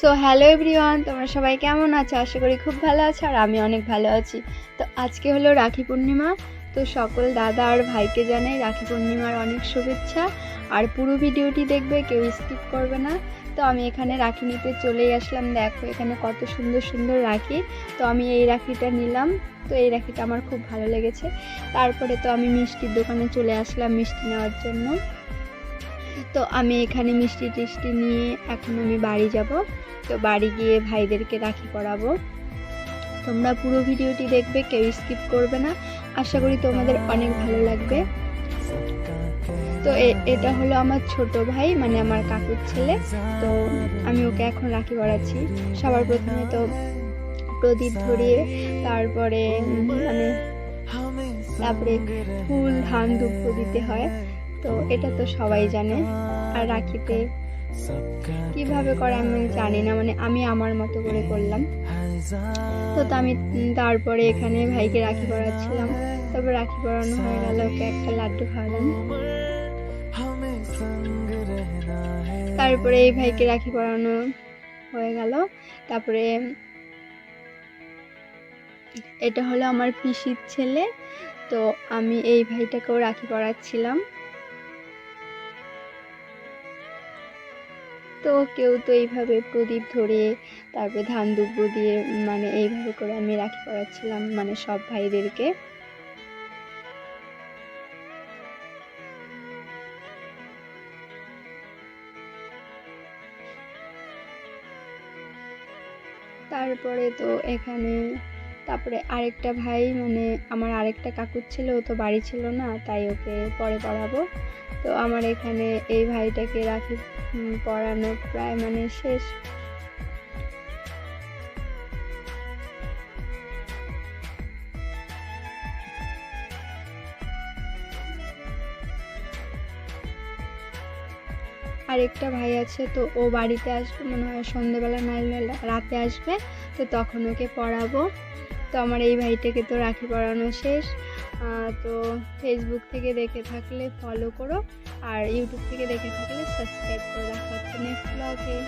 So hello everyone তোমরা সবাই কেমন আছো? আশা করি খুব ভালো আছো আর আমি অনেক ভালো আছি। তো আজকে হলো রাখি পূর্ণিমা। তো সকল দাদা আর ভাইকে জানাই রাখি পূর্ণিমার অনেক শুভেচ্ছা। আর পুরো ভিডিওটি দেখবে, কেউ স্কিপ করবে না। তো আমি এখানে রাখি নিতে চলেই আসলাম। দেখো, এখানে কত সুন্দর সুন্দর রাখি। তো আমি এই রাখিটা নিলাম। তো এই রাখিটা আমার খুব ভালো লেগেছে। তারপরে তো আমি মিষ্টির দোকানে চলে আসলাম মিষ্টি নেওয়ার জন্য। তো আমি এখানে মিষ্টি টিষ্টি নিয়ে এখন আমি বাড়ি যাব। তো বাড়ি গিয়ে ভাইদেরকে রাখি পরাবো তোমরা পুরো ভিডিওটি দেখবে, কেউ স্কিপ করবে না। আশা করি তোমাদের অনেক ভালো লাগবে। তো এটা হলো আমার ছোট ভাই মানে আমার কাকুর ছেলে। তো আমি ওকে এখন রাখি পরাচ্ছি সবার প্রথমে তো প্রদীপ ধরিয়ে, তারপরে মানে তারপরে ফুল, ধান ধূপ দিতে হয়। তো এটা তো সবাই জানে। আর রাখিতে কীভাবে করে আমি জানি না মানে আমি আমার মতো করে করলাম। তো আমি তারপরে এখানে ভাইকে রাখি পড়াচ্ছিলাম। তারপর রাখি পরানো হয়ে গেল, ওকে একটা লাড্ডু খাওয়ালাম। তারপরে এই ভাইকে রাখি পরানো হয়ে গেল। তারপরে এটা হলো আমার পিসির ছেলে। তো আমি এই ভাইটাকেও রাখি পরাচ্ছিলাম তো কেউ তো এইভাবে প্রদীপ ধরে তারপরে ধান দুব্বো দিয়ে মানে এইভাবে করে আমি রাখি পরাচ্ছিলাম মানে সব ভাইদেরকে। তারপরে তো এখানে তারপরে আরেকটা ভাই মানে আমার আরেকটা কাকুর ছিল, ও তো বাড়ি ছিল না, তাই ওকে পরে পড়াবো। তো আমার এখানে এই ভাইটাকে রাখি পড়ানো প্রায় মানে শেষ। আরেকটা ভাই আছে, তো ও বাড়িতে আসবে, মনে হয় সন্ধ্যেবেলা নাইলে রাতে আসবে, তো তখন ওকে পড়াবো। তো আমার এই ভাইটাকে তো রাখি পড়ানো শেষ। তো ফেসবুক থেকে দেখে থাকলে ফলো করো। আর ইউটিউব থেকে দেখে থাকলে সাবস্ক্রাইব করে রাখা। হচ্ছে নেক্সট ব্লগে